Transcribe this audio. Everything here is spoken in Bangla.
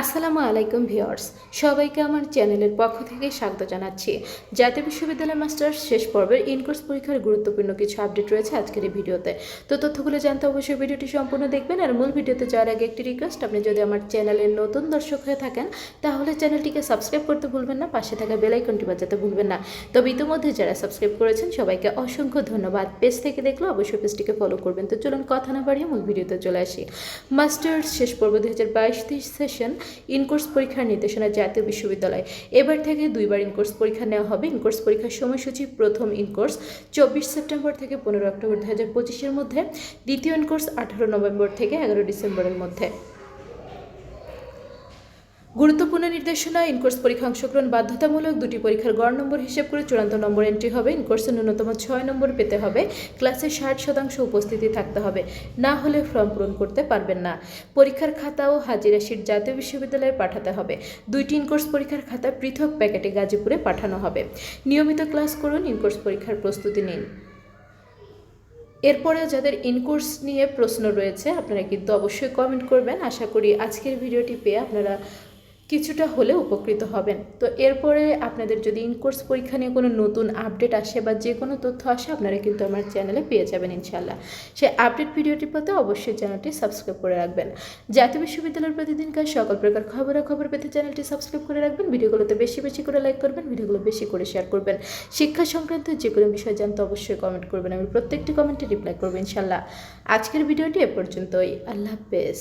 আসসালামু আলাইকুম ভিউয়ার্স, সবাইকে আমার চ্যানেলের পক্ষ থেকে স্বাগত জানাচ্ছি। জাতীয় বিশ্ববিদ্যালয় মাস্টার্স শেষ পর্বের ইনকোর্স পরীক্ষার গুরুত্বপূর্ণ কিছু আপডেট রয়েছে আজকের এই ভিডিওতে। তো তথ্যগুলো জানতে অবশ্যই ভিডিওটি সম্পূর্ণ দেখবেন আর মূল ভিডিওতে যাওয়ার আগে একটি রিকোয়েস্ট আপনি যদি আমার চ্যানেলের নতুন দর্শক হয়ে থাকেন, তাহলে চ্যানেলটিকে সাবস্ক্রাইব করতে ভুলবেন না, পাশে থাকা বেল আইকনটি বাজাতে ভুলবেন না। তবে ইতিমধ্যে যারা সাবস্ক্রাইব করেছেন, সবাইকে অসংখ্য ধন্যবাদ। পেজ থেকে দেখলে অবশ্যই পেজটিকে ফলো করবেন। তো চলুন কথা না বাড়িয়ে মূল ভিডিওতে চলে আসি। মাস্টার্স শেষ পর্ব দু হাজার বাইশ সেশন ইনকোর্স পরীক্ষার নির্দেশনা জাতীয় বিশ্ববিদ্যালয়। এবার থেকে দুইবার ইনকোর্স পরীক্ষা নেওয়া হবে। ইনকোর্স পরীক্ষার সময়সূচি প্রথম ইনকোর্স চব্বিশ সেপ্টেম্বর থেকে পনেরো অক্টোবর দু হাজার পঁচিশের মধ্যে, দ্বিতীয় ইনকোর্স আঠারো নভেম্বর থেকে এগারো ডিসেম্বরের মধ্যে। গুরুত্বপূর্ণ নির্দেশনা ইনকোর্স পরীক্ষা অংশগ্রহণ বাধ্যতামূলক, দুটি পরীক্ষার গড় নম্বর হিসেব করে চূড়ান্ত নম্বর এন্ট্রি হবে ইনকোর্সে ন্যূনতম ছয় নম্বর পেতে হবে ক্লাসে ষাট শতাংশ উপস্থিতি থাকতে হবে, না হলে ফর্ম পূরণ করতে পারবেন না। পরীক্ষার খাতা ও হাজিরা শিট জাতীয় বিশ্ববিদ্যালয়ে পাঠাতে হবে, দুইটি ইনকোর্স পরীক্ষার খাতা পৃথক প্যাকেটে গাজীপুরে পাঠানো হবে। নিয়মিত ক্লাস করুন ইনকোর্স পরীক্ষার প্রস্তুতি নিন। এরপরে যাদের ইনকোর্স নিয়ে প্রশ্ন রয়েছে, আপনারা কিন্তু অবশ্যই কমেন্ট করবেন। আশা করি আজকের ভিডিওটি পেয়ে আপনারা কিছুটা হলে উপকৃত হবেন। তো এরপরে আপনাদের যদি ইনকোর্স পরীক্ষা নিয়ে কোনো নতুন আপডেট আসে বা যে কোনো তথ্য আসে, আপনারা কিন্তু আমার চ্যানেলে পেয়ে যাবেন ইনশাল্লাহ সেই আপডেট ভিডিওটি পেতে অবশ্যই চ্যানেলটি সাবস্ক্রাইব করে রাখবেন। জাতীয় বিশ্ববিদ্যালয়ের প্রতিদিনকার সকল প্রকার খবরাখবর পেতে চ্যানেলটি সাবস্ক্রাইব করে রাখবেন। ভিডিওগুলোতে বেশি বেশি করে লাইক করবেন, ভিডিওগুলো বেশি করে শেয়ার করবেন। শিক্ষা সংক্রান্ত যে কোনো বিষয় জানতে অবশ্যই কমেন্ট করবেন। আমি প্রত্যেকটি কমেন্টে রিপ্লাই করব ইনশাল্লাহ আজকের ভিডিওটি এ পর্যন্তই। আল্লাহ হাফেজ।